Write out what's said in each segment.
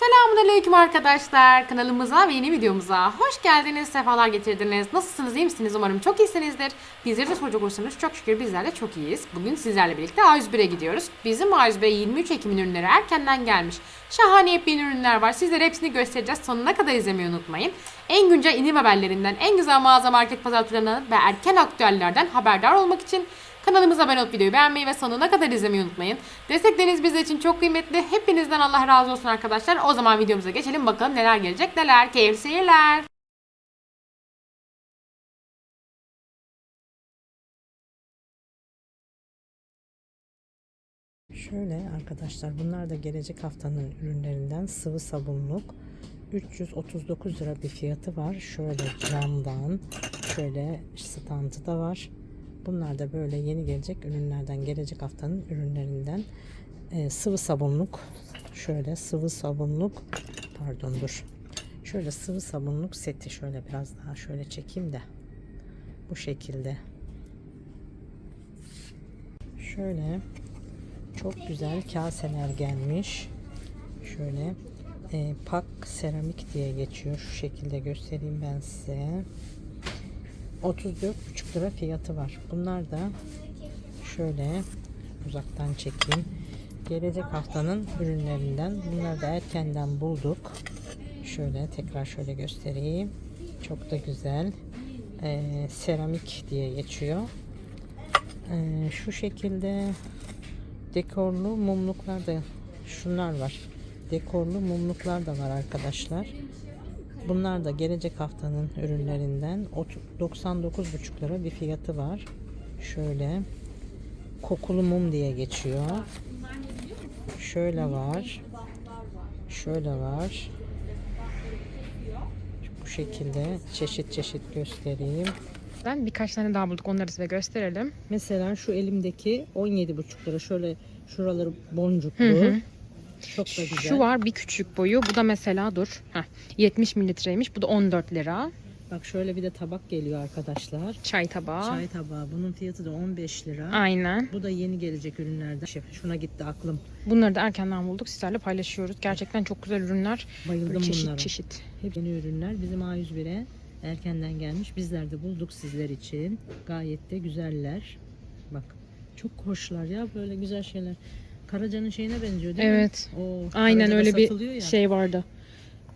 Selamünaleyküm arkadaşlar. Kanalımıza ve yeni videomuza hoş geldiniz, sefalar getirdiniz. Nasılsınız, iyi misiniz? Umarım çok iyisinizdir. Bizleri de soracak olursanız çok şükür bizler de çok iyiyiz. Bugün sizlerle birlikte A101'e gidiyoruz. Bizim A101'e 23 Ekim'in ürünleri erkenden gelmiş. Şahane yepyeni ürünler var. Sizlere hepsini göstereceğiz. Sonuna kadar izlemeyi unutmayın. En güncel indirim haberlerinden, en güzel mağaza market pazar turlarından ve erken aktüellerden haberdar olmak için Kanalımıza abone olup videoyu beğenmeyi ve sonuna kadar izlemeyi unutmayın. Destekleriniz bizler için çok kıymetli. Hepinizden Allah razı olsun arkadaşlar. O zaman videomuza geçelim bakalım neler gelecek neler. Keyifli seyirler. Şöyle arkadaşlar bunlar da gelecek haftanın ürünlerinden sıvı sabunluk 339 lira bir fiyatı var. Şöyle camdan şöyle standı da var. Bunlar da böyle yeni gelecek ürünlerden gelecek haftanın ürünlerinden Ee, sıvı sabunluk şöyle sıvı sabunluk pardon dur şöyle sıvı sabunluk seti şöyle biraz daha şöyle çekeyim de bu şekilde şöyle çok güzel kaseler gelmiş. Şöyle e, pak seramik diye geçiyor. Şu şekilde göstereyim ben size. 34,5 lira fiyatı var. Bunlar da şöyle uzaktan çekeyim. Gelecek haftanın ürünlerinden. Bunları da erkenden bulduk. Şöyle tekrar şöyle göstereyim. Çok da güzel. E, seramik diye geçiyor. E, şu şekilde dekorlu mumluklar da şunlar var. Dekorlu mumluklar da var arkadaşlar. Bunlar da gelecek haftanın ürünlerinden 99,5 lira bir fiyatı var. Şöyle kokulu mum diye geçiyor. Şöyle var. Şöyle var. Bu şekilde çeşit çeşit göstereyim. Ben birkaç tane daha bulduk. Onları size gösterelim. Mesela şu elimdeki 17,5 lira. Şöyle şuraları boncuklu. Hı hı. Çok da güzel. Şu var bir küçük boyu. Bu da mesela dur. Heh, 70 mililitreymiş. Bu da 14 lira. Bak şöyle bir de tabak geliyor arkadaşlar. Çay tabağı. Çay tabağı. Bunun fiyatı da 15 lira. Aynen. Bu da yeni gelecek ürünlerden. Şey, Şuna gitti aklım. Bunları da erkenden bulduk. Sizlerle paylaşıyoruz. Gerçekten çok güzel ürünler. Bayıldım Böyle çeşit bunlara. çeşit. Hep yeni ürünler bizim A101'e erkenden gelmiş. Bizler de bulduk sizler için. Gayet de güzeller. Bak çok hoşlar ya böyle güzel şeyler. Karaca'nın şeyine benziyor değil Evet. mi? O Aynen Karaca'da öyle bir ya. şey vardı.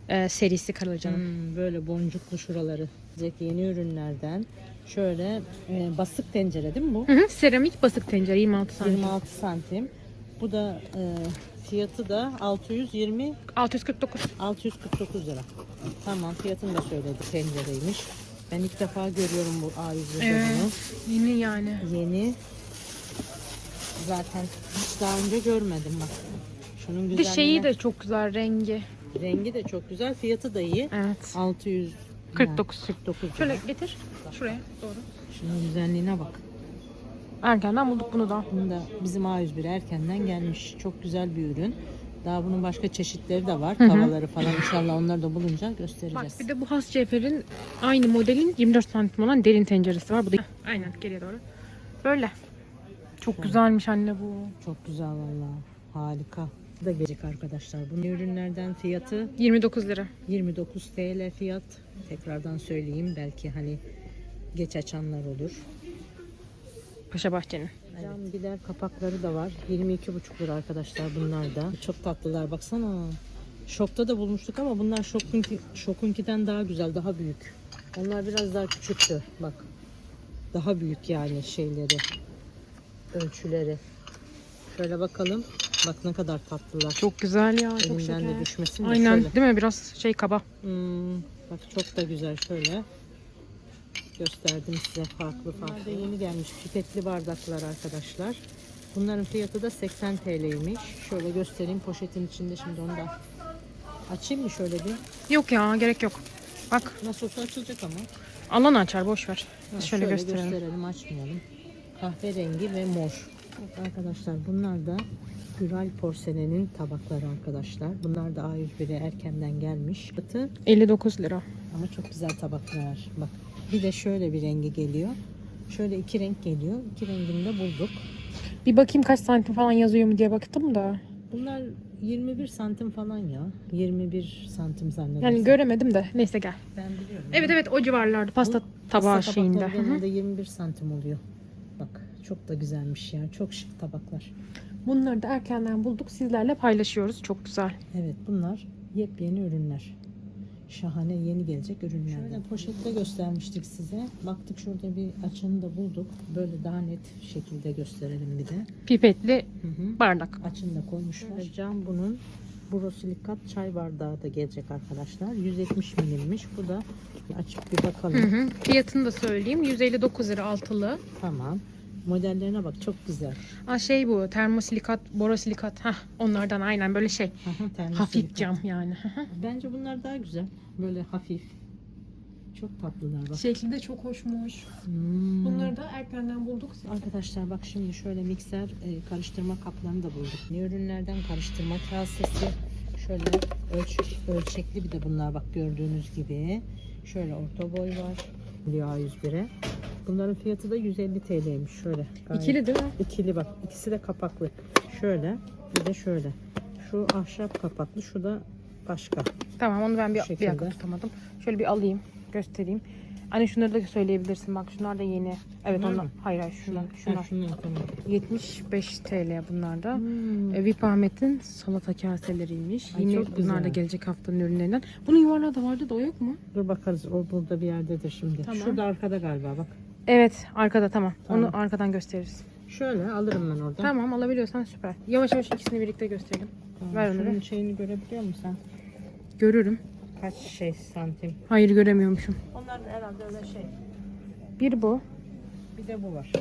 Ee, serisi Karacan'ın. Hmm, böyle boncuklu şuraları. Zeki yeni ürünlerden. Şöyle e, basık tencere değil mi bu? Hı hı, Seramik basık tencere 26 santim. 26 santim. Bu da e, fiyatı da 620 649. 649 lira. Tamam fiyatını da söyledi tencereymiş. Ben ilk defa görüyorum bu A101'de Evet. Yeni yani. Yeni. Zaten hiç daha önce görmedim bak. Şunun Bir güzelliğine. şeyi de çok güzel rengi. rengi de çok güzel, fiyatı da iyi. Evet. 600 49. 49 lira. Şöyle getir. Şuraya doğru. Şunun güzelliğine bak. Erkenden bulduk bunu da. Bunu da bizim A101 erkenden gelmiş. Çok güzel bir ürün. Daha bunun başka çeşitleri de var. Hı hı. Tavaları falan inşallah onları da bulunca Bak göstereceğiz. bir de bu has ceferin aynı modelin 24 santim olan derin tenceresi var. Bu da aynen geriye doğru. Böyle. Çok güzelmiş anne bu. Çok güzel valla. Harika. Bu da gelecek arkadaşlar. Bunun ürünlerden fiyatı 29 lira. 29 TL fiyat. Tekrardan söyleyeyim. Belki hani geç açanlar olur. Paşa Bahçe'nin. Cam gider kapakları da var. 22,5 lira arkadaşlar bunlar da. Çok tatlılar baksana. Şokta da bulmuştuk ama bunlar şokunki, şokunkiden daha güzel, daha büyük. Onlar biraz daha küçüktü. Bak. Daha büyük yani şeyleri. Ölçüleri. Şöyle bakalım. Bak ne kadar tatlılar. Çok güzel ya. Çok Elimden de düşmesin de Aynen şöyle. değil mi? Biraz şey kaba. Hmm, bak çok da güzel şöyle. Gösterdim size farklı farklı. Bunlar da yeni gelmiş pipetli bardaklar arkadaşlar. Bunların fiyatı da 80 TL'ymiş. Şöyle göstereyim poşetin içinde şimdi onu da açayım mı şöyle bir? Yok ya gerek yok. Bak Nasıl olsa açılacak ama. alan açar boş ver. Ha, Biz şöyle, gösterelim. gösterelim açmayalım. Kahverengi ve mor. Arkadaşlar bunlar da Güral porselenin tabakları arkadaşlar. Bunlar da A101'e erkenden gelmiş. Fiyatı 59 lira. Ama çok güzel tabaklar. Bak bir de şöyle bir rengi geliyor. Şöyle iki renk geliyor. İki rengini de bulduk. Bir bakayım kaç santim falan yazıyor mu diye baktım da. Bunlar 21 santim falan ya. 21 santim zannedersem. Yani göremedim de neyse gel. ben biliyorum. Evet evet o civarlarda pasta tabağı Pasta şeyinde. tabakları hı. genelde 21 santim oluyor. Bak çok da güzelmiş ya. Çok şık tabaklar. Bunları da erkenden bulduk sizlerle paylaşıyoruz. Çok güzel. Evet bunlar yepyeni ürünler. Şahane yeni gelecek ürünler. Şöyle poşette göstermiştik size. Baktık şurada bir açanı da bulduk. Böyle daha net şekilde gösterelim bir de. Pipetli Hı hı. bardak. Açını da koymuşlar. Cam bunun borosilikat çay bardağı da gelecek arkadaşlar. 170 milimmiş. Bu da açıp bir bakalım. Hı hı. Fiyatını da söyleyeyim. 159 lira altılı. Tamam. Modellerine bak çok güzel. Aa şey bu termosilikat, borosilikat. Hah onlardan aynen böyle şey. Hafif cam yani. Bence bunlar daha güzel. Böyle hafif. Çok tatlılar bak. Şekli de çok hoşmuş. Hmm. Bunları da erkenden bulduk. Arkadaşlar bak şimdi şöyle mikser e, karıştırma kaplarını da bulduk. Ne ürünlerden karıştırma kasesi. Şöyle ölç, ölçekli bir de bunlar bak gördüğünüz gibi. Şöyle orta boy var. Lüa 101'e. Bunların fiyatı da 150 TL'ymiş. Şöyle. gayet- İkili değil mi? İkili bak. ikisi de kapaklı. Şöyle. Bir de şöyle. Şu ahşap kapaklı. Şu da başka. Tamam onu ben bir, bir dakika tutamadım. Şöyle bir alayım. Göstereyim. Anne şunları da söyleyebilirsin. Bak şunlar da yeni. Evet Bunlar onlar. mı? Hayır hayır şunlar. Ha, şunlar. şunlar tamam. 75 TL bunlar da. Hmm. E, Vip Ahmet'in salata kaseleriymiş. Ay, Yine bunlar da gelecek haftanın ürünlerinden. Bunun yuvarlağı da vardı da o yok mu? Dur bakarız. O burada bir yerdedir şimdi. Tamam. Şurada arkada galiba bak. Evet arkada tamam. Tamam. Onu arkadan gösteririz. Şöyle alırım ben oradan. Tamam alabiliyorsan süper. Yavaş yavaş ikisini birlikte gösterelim. Tamam. Ver onu Şunun şeyini görebiliyor musun sen? Görürüm. Kaç şey santim? Hayır göremiyormuşum. Onlar herhalde öyle şey. Bir bu. Bir de bu var.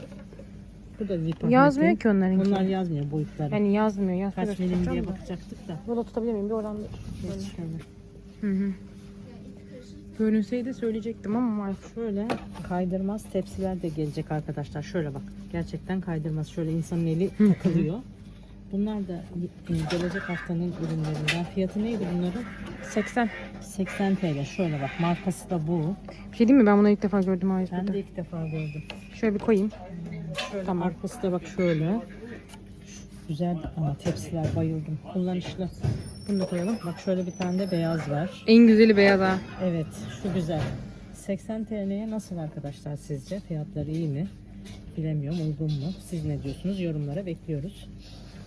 Bu da Vip Yazmıyor ki onlarınki. Onlar yazmıyor boyutları. Yani yazmıyor. Yazsa Kaç milim diye bakacaktık da. Yola tutabilir miyim? Bir oradan. Şöyle. Hı hı. Görünseydi söyleyecektim ama maalesef. Şöyle kaydırmaz tepsiler de gelecek arkadaşlar. Şöyle bak. Gerçekten kaydırmaz. Şöyle insanın eli takılıyor. Bunlar da e, gelecek haftanın ürünlerinden. Fiyatı neydi bunların? 80. 80 TL. Şöyle bak. Markası da bu. Bir şey diyeyim mi? Ben bunu ilk defa gördüm Ben A101'de. de ilk defa gördüm. Şöyle bir koyayım. Şöyle Tamam. arkası da bak şöyle. Güzel ama tepsiler bayıldım. Kullanışlı. Bunu da koyalım. Bak şöyle bir tane de beyaz var. En güzeli beyaz ha. Evet şu güzel. 80 TL'ye nasıl arkadaşlar sizce? Fiyatları iyi mi? Bilemiyorum uygun mu? Siz ne diyorsunuz? Yorumlara bekliyoruz.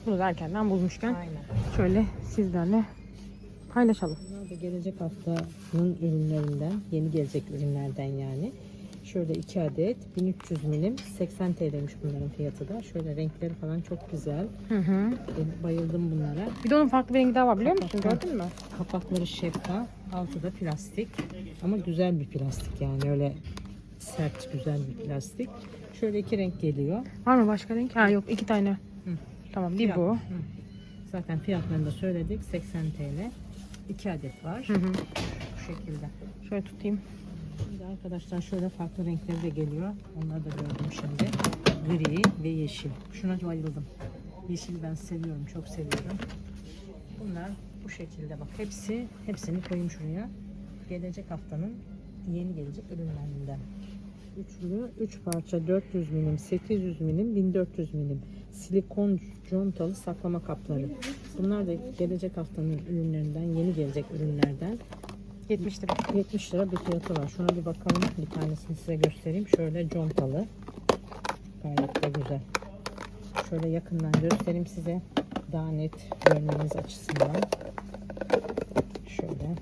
Bunu da erkenden bulmuşken Aynen. şöyle sizlerle paylaşalım. Bunlar da gelecek haftanın ürünlerinden, yeni gelecek ürünlerden yani. Şöyle 2 adet 1300 milim 80 TL'ymiş bunların fiyatı da. Şöyle renkleri falan çok güzel. Hı hı. Ben bayıldım bunlara. Bir de onun farklı bir rengi daha var biliyor musun? Gördün mü? Kapakları şeffaf, altı da plastik. Ama güzel bir plastik yani öyle sert güzel bir plastik. Şöyle iki renk geliyor. Var mı başka renk? Ha yok iki tane. Hı. Tamam bir Fiyat- bu. Hı. Zaten fiyatlarını da söyledik. 80 TL. 2 adet var. Hı hı. Bu şekilde. Şöyle tutayım. Şimdi arkadaşlar şöyle farklı renkleri de geliyor. Onları da gördüm şimdi. Gri ve yeşil. Şuna bayıldım. Yeşili ben seviyorum. Çok seviyorum. Bunlar bu şekilde bak. Hepsi hepsini koyayım şuraya. Gelecek haftanın yeni gelecek ürünlerinden. Üçlü 3 parça 400 milim, 800 milim, 1400 milim silikon contalı saklama kapları. Bunlar da gelecek haftanın ürünlerinden, yeni gelecek ürünlerden. 70 lira. 70 lira bir fiyatı var. Şuna bir bakalım. Bir tanesini size göstereyim. Şöyle contalı. Gayet de güzel. Şöyle yakından göstereyim size. Daha net görmeniz açısından. Şöyle.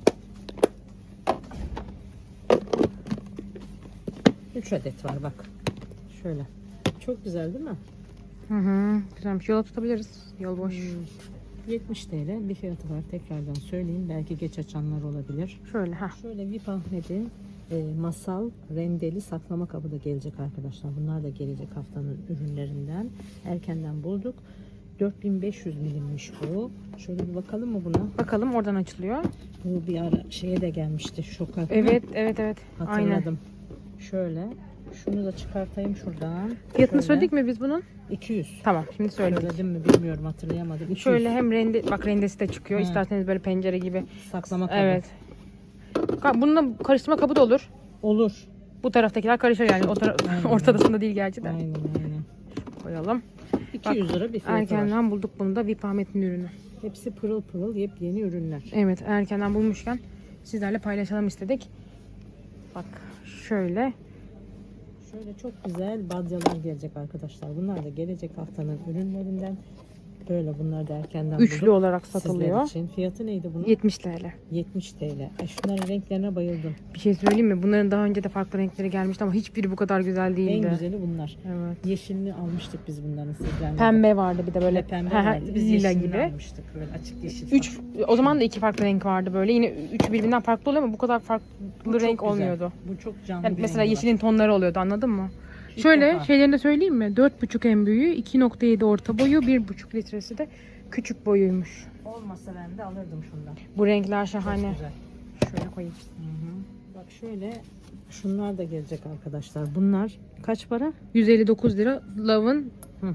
3 adet var bak. Şöyle. Çok güzel değil mi? Hı hı. Güzelmiş. Yola tutabiliriz. Yol boş. Hmm. 70 TL bir fiyatı var. Tekrardan söyleyeyim. Belki geç açanlar olabilir. Şöyle ha. Şöyle Vip Ahmet'in e, masal rendeli saklama kabı da gelecek arkadaşlar. Bunlar da gelecek haftanın ürünlerinden. Erkenden bulduk. 4500 milimmiş bu. Şöyle bir bakalım mı buna? Bakalım oradan açılıyor. Bu bir ara şeye de gelmişti. Şoka. Evet evet evet. Aynen. Hatırladım. Şöyle. Şunu da çıkartayım şuradan. Fiyatını Şöyle. söyledik mi biz bunun? 200. Tamam şimdi söyledik. Söyledim mi bilmiyorum hatırlayamadım. 200. Şöyle hem rende bak rendesi de çıkıyor. Hı. İsterseniz böyle pencere gibi. saklama kabı. Evet. Ka- Bununla karıştırma kabı da olur. Olur. Bu taraftakiler karışır yani. O tara- Aynen. ortadasında değil gerçi de. Aynen aynen. Koyalım. 200 lira bir fiyatı var. Erkenden bulduk bunu da Vip Ahmet'in ürünü. Hepsi pırıl pırıl yepyeni ürünler. Evet erkenden bulmuşken sizlerle paylaşalım istedik. Bak şöyle. Şöyle çok güzel badyalar gelecek arkadaşlar. Bunlar da gelecek haftanın ürünlerinden. Böyle bunlar da erkenden Üçlü bulduk. olarak Sizler satılıyor. için. Fiyatı neydi bunun? 70 TL. 70 TL. Ay şunların renklerine bayıldım. Bir şey söyleyeyim mi? Bunların daha önce de farklı renkleri gelmişti ama hiçbiri bu kadar güzel değildi. En güzeli bunlar. Evet. Yeşilini almıştık biz bunların sizden. Pembe vardı bir de böyle pembe He vardı. Biz lila gibi. almıştık. Böyle açık yeşil. Üç, o zaman da iki farklı renk vardı böyle. Yine üçü birbirinden farklı oluyor ama bu kadar farklı Bu renk güzel. olmuyordu. Bu çok canlı Yani mesela var. yeşilin tonları oluyordu anladın mı? İlk Şöyle defa. şeylerini de söyleyeyim mi? 4,5 en büyüğü, 2.7 orta boyu, 1,5 litresi de küçük boyuymuş. Olmasa ben de alırdım şundan. Bu renkler Çok şahane. güzel. Şöyle koyayım. Hı hı. Bak şöyle şunlar da gelecek arkadaşlar. Bunlar kaç para? 159 lira Love'ın.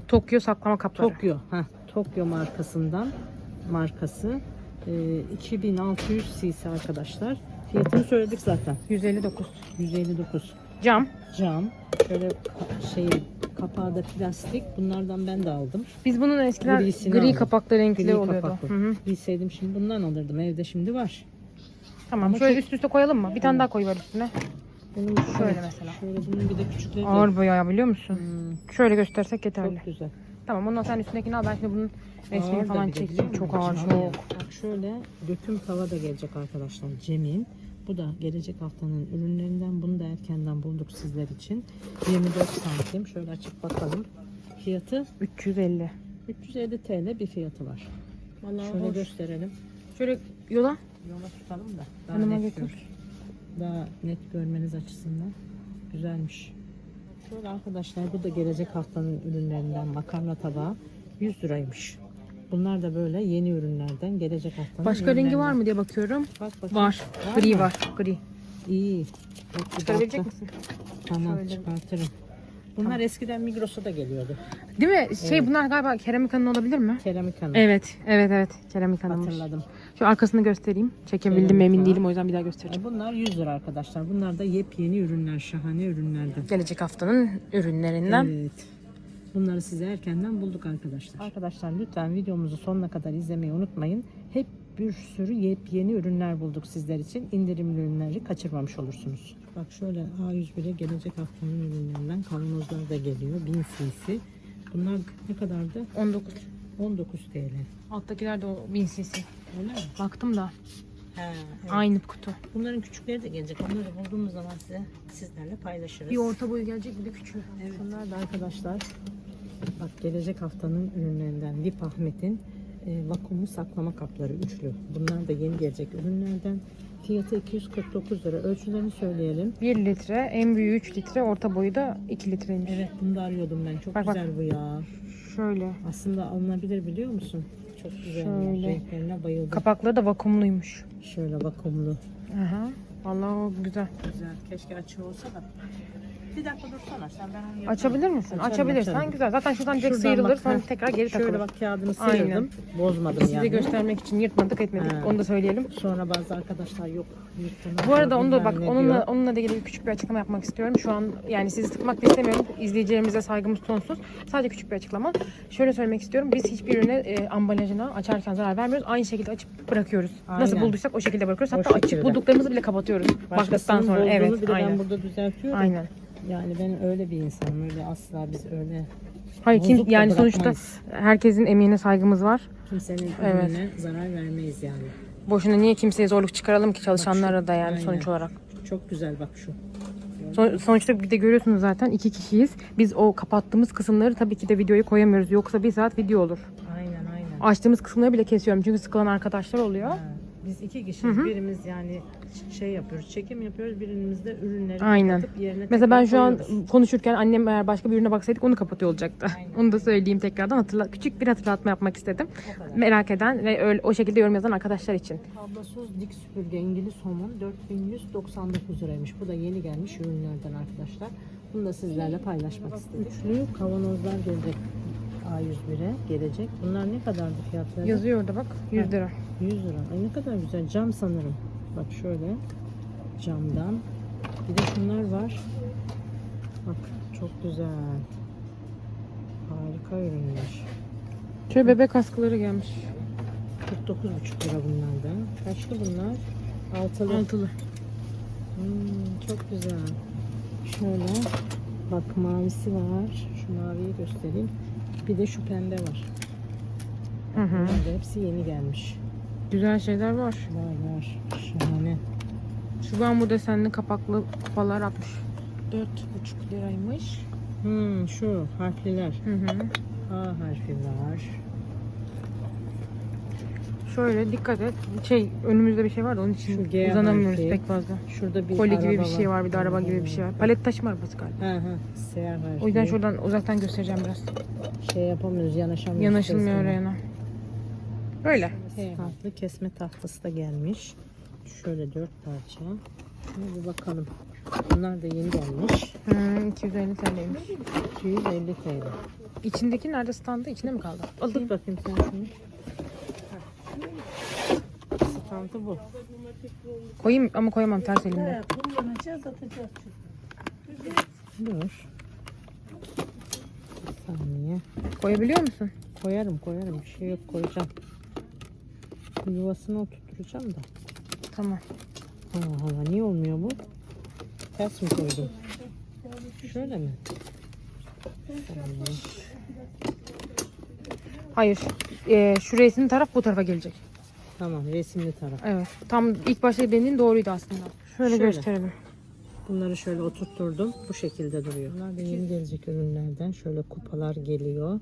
Tokyo saklama kapları. Tokyo. Heh, Tokyo markasından markası. Ee, 2600 cc arkadaşlar. Fiyatını söyledik zaten. 159. 159 Cam. cam. Şöyle şey kapağı da plastik. Bunlardan ben de aldım. Biz bunun eskiden Grisini gri aldım. kapaklı renkli Gri oluyordu. kapaklı. Hı hı. Bilseydim şimdi bundan alırdım. Evde şimdi var. Tamam Ama şöyle çok- üst üste koyalım mı? Bir tane daha koyuver üstüne. Bunun Şöyle mesela. Şöyle bunun bir de küçükleri de- Ağır boya biliyor musun? Hmm, Şöyle göstersek yeterli. çok güzel. Tamam ondan sen üstündekini al ben şimdi bunun resmini Ağır da falan bir de çekeyim. Çok ağır Cam çok. Bak şöyle döküm tava da gelecek arkadaşlar Cem'in. Bu da gelecek haftanın ürünlerinden. Bunu da erkenden bulduk sizler için. 24 santim. Şöyle açıp bakalım. Fiyatı 350. 350 TL bir fiyatı var. Vallahi Şöyle hoş. gösterelim. Şöyle yola. Yola tutalım da daha Hanıma net götür. gör. Daha net görmeniz açısından güzelmiş. Şöyle arkadaşlar bu da gelecek haftanın ürünlerinden makarna tabağı 100 liraymış. Bunlar da böyle yeni ürünlerden gelecek haftanın Başka rengi var mı diye bakıyorum. Bak bakayım. Var. Var Gri mı? var. Gri. İyi. Bak, Çıkarabilecek misin? Tamam Şöyle. çıkartırım. Bunlar eskiden Migros'a da geliyordu. Değil mi? Şey Evet. bunlar galiba keramikanın olabilir mi? Keramik hanım. Evet. Evet evet. Keramikanınmış. Hatırladım. Şu arkasını göstereyim. Çekebildim mi emin değilim o yüzden bir daha göstereceğim. E, Bunlar 100 lira arkadaşlar. Bunlar da yepyeni ürünler, şahane ürünlerden. Gelecek haftanın ürünlerinden. Evet. Bunları size erkenden bulduk arkadaşlar. Arkadaşlar lütfen videomuzu sonuna kadar izlemeyi unutmayın. Hep bir sürü yepyeni ürünler bulduk sizler için. İndirimli ürünleri kaçırmamış olursunuz. Bak şöyle A101'e gelecek haftanın ürünlerinden kavanozlar da geliyor. 1000 cc. Bunlar ne kadardı? 19. 19 TL. Alttakiler de o 1000 cc. Öyle mi? Baktım da. He, evet. Aynı kutu. Bunların küçükleri de gelecek. Onları bulduğumuz zaman size sizlerle paylaşırız. Bir orta boyu gelecek bir de küçüğü. Evet. Bunlar da arkadaşlar bak gelecek haftanın ürünlerinden Lip Ahmet'in e, vakumlu saklama kapları üçlü. Bunlar da yeni gelecek ürünlerden. Fiyatı 249 lira. Ölçülerini söyleyelim. 1 litre, en büyüğü 3 litre, orta boyu da 2 litreymiş. Evet bunu da arıyordum ben. Çok Bak, bak. güzel bu ya. Şöyle. Aslında alınabilir biliyor musun? Çok güzel. Şöyle. Renklerine bayıldım. Kapakları da vakumluymuş. Şöyle vakumlu. Aha. Vallahi o güzel. Güzel. Keşke açığı olsa da. Bir dakika dursana sen ben onu yaparım. Açabilir misin? Açarım, Açabilirsen açarım. güzel. Zaten şuradan direkt Şuradan sıyrılır bak, sonra heh. tekrar geri takılır. Şöyle bak kağıdını Aynen. sıyırdım. Bozmadım Size yani. göstermek için yırtmadık etmedik. Ha. Onu da söyleyelim. Sonra bazı arkadaşlar yok yırttınız. Bu arada onu da bilmem bak ne onunla diyor. onunla da ilgili küçük bir açıklama yapmak istiyorum. Şu an yani sizi sıkmak da istemiyorum. İzleyicilerimize saygımız sonsuz. Sadece küçük bir açıklama. Şöyle söylemek istiyorum. Biz hiçbir ürüne e, ambalajına açarken zarar vermiyoruz. Aynı şekilde açıp bırakıyoruz. Nasıl Aynen. bulduysak o şekilde bırakıyoruz. O Hatta açıp bulduklarımızı bile kapatıyoruz. Baktıktan Başkasının sonra. bozduğunu Evet. bile Aynen. ben burada düzeltiyorum. Aynen. Yani ben öyle bir insanım. Öyle asla biz öyle Hayır kim bozuk da yani sonuçta bırakmayız. herkesin emeğine saygımız var. kimsenin Evet. zarar vermeyiz yani. Boşuna niye kimseye zorluk çıkaralım ki çalışanlara da yani aynen. sonuç olarak. Çok güzel bak şu. Son- sonuçta bir de görüyorsunuz zaten iki kişiyiz. Biz o kapattığımız kısımları tabii ki de videoya koyamıyoruz. Yoksa bir saat video olur. Aynen aynen. Açtığımız kısımları bile kesiyorum çünkü sıkılan arkadaşlar oluyor. Ha, Biz iki kişiyiz. Birimiz yani şey yapıyoruz, çekim yapıyoruz. Birimiz de ürünleri Aynen. kapatıp yerine Mesela ben şu an koyuyoruz. konuşurken annem eğer başka bir ürüne baksaydık onu kapatıyor olacaktı. Aynen. Onu da söyleyeyim tekrardan. Hatırla, küçük bir hatırlatma yapmak istedim. Merak eden ve öyle, o şekilde yorum yazan arkadaşlar için. Kablosuz dik süpürge İngiliz somon 4199 liraymış. Bu da yeni gelmiş ürünlerden arkadaşlar. Bunu da sizlerle paylaşmak istedim. Üçlü kavanozlar gelecek A101'e gelecek. Bunlar ne kadardı fiyatları? Yazıyor orada bak 100 lira. 100 lira. Ay ne kadar güzel. Cam sanırım. Bak şöyle camdan. Bir de şunlar var. Bak çok güzel. Harika ürünler. Şöyle bebek askıları gelmiş. 49,5 lira bunlardan. Kaçlı bunlar? Altılı. Altılı. Hmm, çok güzel. Şöyle bak mavisi var. Şu maviyi göstereyim. Bir de şu pembe var. Hı hı. Bunlar da hepsi yeni gelmiş. Güzel şeyler var. Var var. Şahane. Şu bambu desenli kapaklı kupalar 64,5 liraymış. Hmm, şu harfliler. Hı hı. A harfi var. Şöyle dikkat et. Şey önümüzde bir şey var da onun için Şu G uzanamıyoruz harfi. pek fazla. Şurada bir Koli gibi bir şey var, bir de araba gibi bir şey var. Palet taşıma arabası galiba. Hı hı. Harfi. O yüzden şuradan uzaktan göstereceğim biraz. şey yapamıyoruz, yanaşamıyoruz. Yanaşılmıyor oraya. Tatlı kesme tahtası da gelmiş. Şöyle dört parça. Şimdi bir bakalım. Bunlar da yeni gelmiş. Hmm, 250 TL'ymiş. 250 TL. İçindeki nerede standı? İçinde mi kaldı? Alayım. bakayım sen şunu. Standı bu. Koyayım ama koyamam ters elimde. Evet, kullanacağız, atacağız çünkü. Dur. Bir saniye. Koyabiliyor musun? Koyarım koyarım. Bir şey yok koyacağım. Yuvasına oturtacağım da. Tamam. Allah Allah niye olmuyor bu? Ters mi koydum? Şöyle mi? Hayır. Ee, şu resimli taraf bu tarafa gelecek. Tamam resimli taraf. Evet. Tam ilk başta dediğin doğruydu aslında. Şöyle, Şöyle. gösterelim. Bunları şöyle oturtturdum. Bu şekilde duruyor. Bunlar da yeni gelecek ürünlerden. Şöyle kupalar geliyor.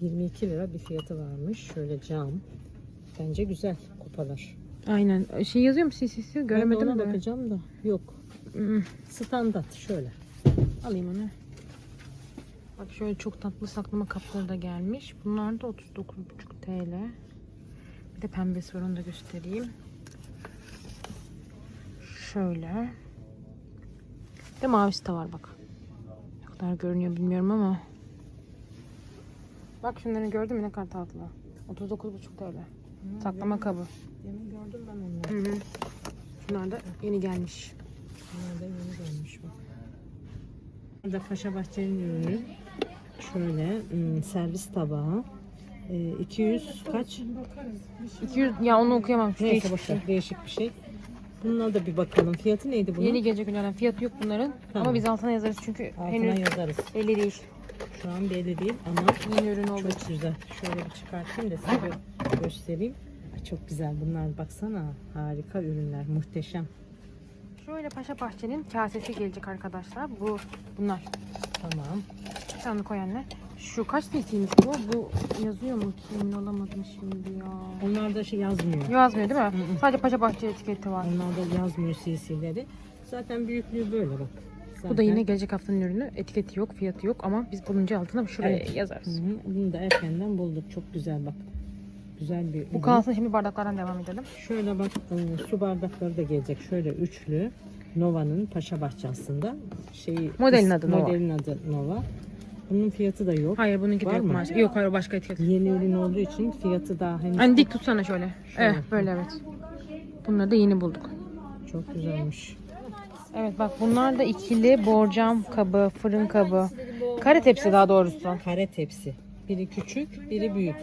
22 lira bir fiyatı varmış. Şöyle cam. Bence güzel kupalar. Aynen. Şey yazıyor mu CCC? Ben de Göremedim ona de. bakacağım da. Yok. Hmm. Standart şöyle. Alayım onu. Bak şöyle çok tatlı saklama kapları da gelmiş. Bunlar da 39,5 TL. Bir de pembesi var onu da göstereyim. Şöyle. Bir de mavisi de var bak. Ne kadar görünüyor bilmiyorum ama. Bak şunları gördün mü ne kadar tatlı. 39,5 TL. Saklama kabı. Demin gördüm ben onları. Hı hı. Şunlar da yeni gelmiş. Bunlar da yeni gelmiş bak. Burada Paşa Bahçe'nin ürünü. Şöyle hmm, servis tabağı. Ee, 200 kaç? 200 ya onu okuyamam. Şu Neyse değişik bir boş şey. ver, değişik bir şey. Bununla da bir bakalım. Fiyatı neydi bunun? Yeni gelecek ürünlerden fiyatı yok bunların. Tamam. Ama biz altına yazarız çünkü Altına henüz yazarız. belli değil. Şu an belli değil ama Yeni ürün olduğu için. çok güzel. Şöyle bir çıkartayım da size bir göstereyim. Ay, çok güzel bunlar baksana. Harika ürünler. Muhteşem. Şöyle Paşa Bahçe'nin kasesi gelecek arkadaşlar. Bu bunlar. Tamam. Sen de koy anne. Şu kaç cc'ymiş bu? Bu yazıyor mu? Emin olamadım şimdi ya. Onlar da şey yazmıyor. Yazmıyor değil mi? Hı hı. Sadece Paşa Bahçe etiketi var. Onlar da yazmıyor CC'leri. Zaten büyüklüğü böyle bak. Bu da Zaten- yine gelecek haftanın ürünü. Etiketi yok, fiyatı yok ama biz bulunca altına şuraya Evet. yazarız. Hı hı. Bunu da erkenden bulduk. Çok güzel bak. Güzel bir Bu ürün. kalsın şimdi bardaklardan devam edelim. Şöyle bak e, su bardakları da gelecek. Şöyle üçlü. Nova'nın Paşa Bahçe aslında. Şeyi, Modelin adı Nova. Modelin adı Nova. Bunun fiyatı da yok. Hayır bununki de Var yok mı? maalesef. Yok hayır o başka etiket. Yeni ürün olduğu için fiyatı daha henüz Hani dik tutsana şöyle. Şöyle. Evet böyle evet. Bunları da yeni bulduk. çok güzelmiş. Evet bak bunlar da ikili borcam kabı, fırın kabı. Kare tepsi daha doğrusu. Kare tepsi. Biri küçük, biri büyük.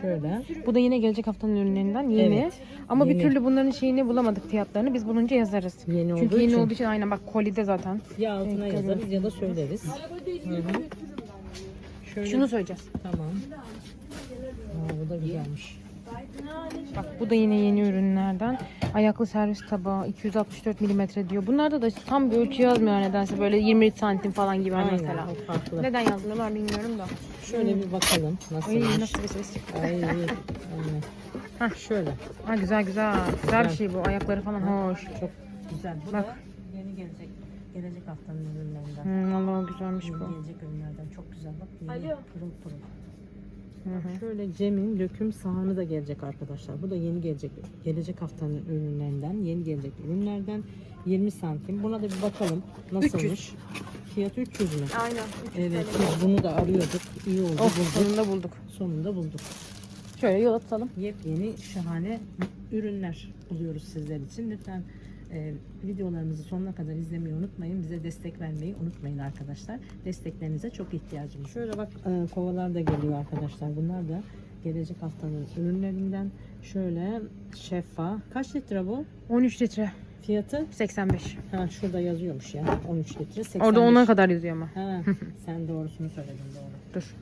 Şöyle. Bu da yine gelecek haftanın ürünlerinden yeni. Evet, Ama yeni. bir türlü bunların şeyini bulamadık fiyatlarını. Biz bulunca yazarız. Yeni Çünkü olduğu yeni için olduğu için aynen bak kolide zaten. ya altına Evet, yazarız ya da söyleriz. Hı hı. Şöyle Şunu söyleyeceğiz. tamam. Aa, bu da güzelmiş. Bak bu da yine yeni ürünlerden. Ayaklı servis tabağı 264 milimetre diyor. Bunlarda da tam bir ölçü yazmıyor nedense. Böyle 20 santim falan gibi Aynen, mesela. farklı. Neden yazmıyorlar bilmiyorum da. Şöyle bir bakalım Ay nasılmış. nasıl bir ses. Ay, aynen. Hah. Şöyle. Ha güzel güzel. Güzel bir şey bu. Ayakları falan hoş. Çok güzel. Bu Bak. da yeni gelecek gelecek haftanın ürünlerinden. Hmm, Allah güzelmiş Yeni bu. gelecek ürünlerden çok güzel. Bak yeni pırıl pırıl. Hı hı. Şöyle Cem'in döküm sahanı da gelecek arkadaşlar. Bu da yeni gelecek gelecek haftanın ürünlerinden. Yeni gelecek ürünlerden 20 santim. Buna da bir bakalım. Nasılmış? 300. Fiyatı 300 mü? Aynen. Evet biz bunu da arıyorduk. İyi oldu Of bulduk. sonunda bulduk. Sonunda bulduk. Şöyle yol atalım. Yepyeni şahane ürünler buluyoruz sizler için. Lütfen e, videolarımızı sonuna kadar izlemeyi unutmayın. Bize destek vermeyi unutmayın arkadaşlar. Desteklerinize çok ihtiyacımız var. Şöyle bak e, kovalar da geliyor arkadaşlar. Bunlar da gelecek haftanın ürünlerinden şöyle şeffa. Kaç litre bu? 13 litre. Fiyatı? 85. Ha şurada yazıyormuş ya. 13 litre. 85. Orada ona kadar yazıyor ama. Ha, sen doğrusunu söyledin doğru. Dur.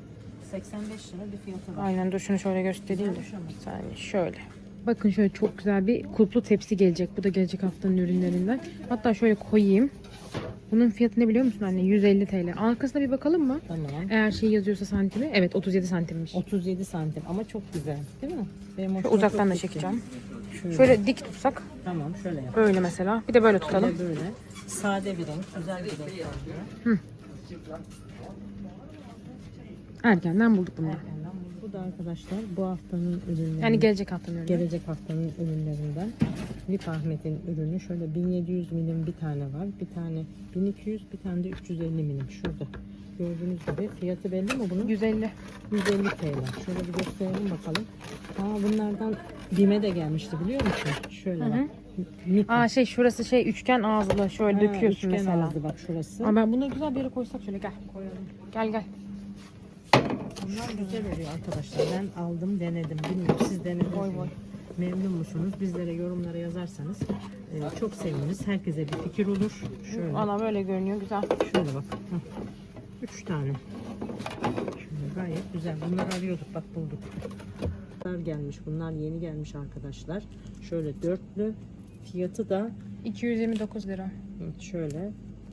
85 lira bir fiyatı var. Aynen dur şunu şöyle göstereyim de. Bir saniye şöyle. Bakın şöyle çok güzel bir kulplu tepsi gelecek. Bu da gelecek haftanın ürünlerinden. Hatta şöyle koyayım. Bunun fiyatı ne biliyor musun anne? 150 TL. Arkasına bir bakalım mı? Tamam. Eğer şey yazıyorsa santimi. Evet 37 santimmiş. 37 santim ama çok güzel değil mi? Benim Şöyle uzaktan da çekeceğim. Şöyle. Şöyle dik tutsak. Tamam şöyle yap. Öyle mesela. Bir de böyle tutalım. Böyle böyle. Sade bir renk. Güzel bir renk oldu. Erkenden bulduk bunları. Erkenden bu- da arkadaşlar bu haftanın ürünleri. Yani gelecek haftanın ürünü. Gelecek haftanın ürünlerinden. Lip Ahmet'in ürünü. Şöyle 1700 milim bir tane var. Bir tane 1200 bir tane de 350 milim. Şurada. Gördüğünüz gibi. Fiyatı belli mi bunun? 150. 150 TL. Şöyle bir gösterelim bakalım. Aa bunlardan Bime de gelmişti biliyor musun? Şöyle Hı hı. bak. Mika. Aa şey şurası şey üçgen ağızlı. Şöyle Ha, döküyorsun üçgen mesela. ağızlı bak şurası. Ama ben bunları güzel bir yere koysak şöyle gel. Koyalım. Gel gel. Bunlar güzel oluyor arkadaşlar. Ben aldım denedim. Bilmiyorum siz denediniz Boy boy. Memnun musunuz? Bizlere yorumlara yazarsanız e, çok seviniriz. Herkese bir fikir olur. Şöyle, Ana böyle görünüyor güzel. şöyle bak. Hah. Üç tane. Şöyle gayet güzel. Bunları arıyorduk bak bulduk. Bunlar gelmiş. Bunlar yeni gelmiş arkadaşlar. Şöyle dörtlü. Fiyatı da 229 lira. Hı, Şöyle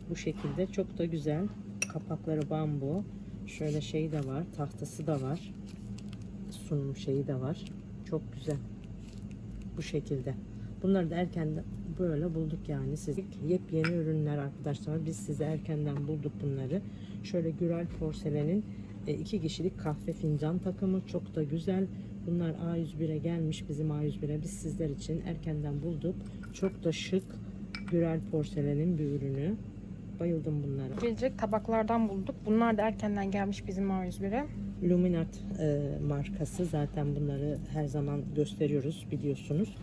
bu şekilde çok da güzel. Kapakları bambu. Şöyle şey de var. Tahtası da var. Sunum şeyi de var. Çok güzel. Bu şekilde. Bunları da erkenden böyle bulduk yani. Siz yepyeni ürünler arkadaşlar. Biz size erkenden bulduk bunları. Şöyle Gürel Porselen'in e, iki kişilik kahve fincan takımı çok da güzel. Bunlar A101'e gelmiş bizim A101'e. Biz sizler için erkenden bulduk. Çok da şık Gürel Porselen'in bir ürünü. Bayıldım bunlara. Gelecek tabaklardan bulduk. Bunlar da erkenden gelmiş bizim A101'e. Luminart e, markası zaten bunları her zaman gösteriyoruz biliyorsunuz.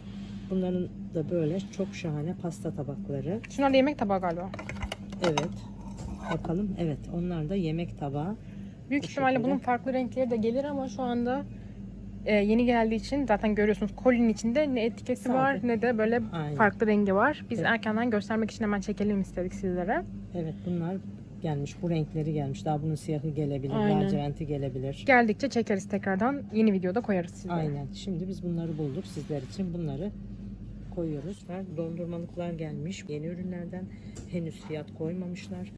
Bunların da böyle çok şahane pasta tabakları. Şunlar da yemek tabağı galiba. Evet. Bakalım. Evet. Onlar da yemek tabağı. Büyük Bu ihtimalle şekilde. bunun farklı renkleri de gelir ama şu anda e, yeni geldiği için zaten görüyorsunuz kolinin içinde ne etiketi Sade. var ne de böyle Aynen. farklı rengi var. Biz Evet. erkenden göstermek için hemen çekelim istedik sizlere. Evet bunlar gelmiş. Bu renkleri gelmiş. Daha bunun siyahı gelebilir. Aynen. Laciventi gelebilir. Geldikçe çekeriz tekrardan. Yeni videoda koyarız sizlere. Aynen. Şimdi biz bunları bulduk. Sizler için bunları koyuyoruz. Dondurmalıklar gelmiş. Yeni ürünlerden henüz fiyat koymamışlar.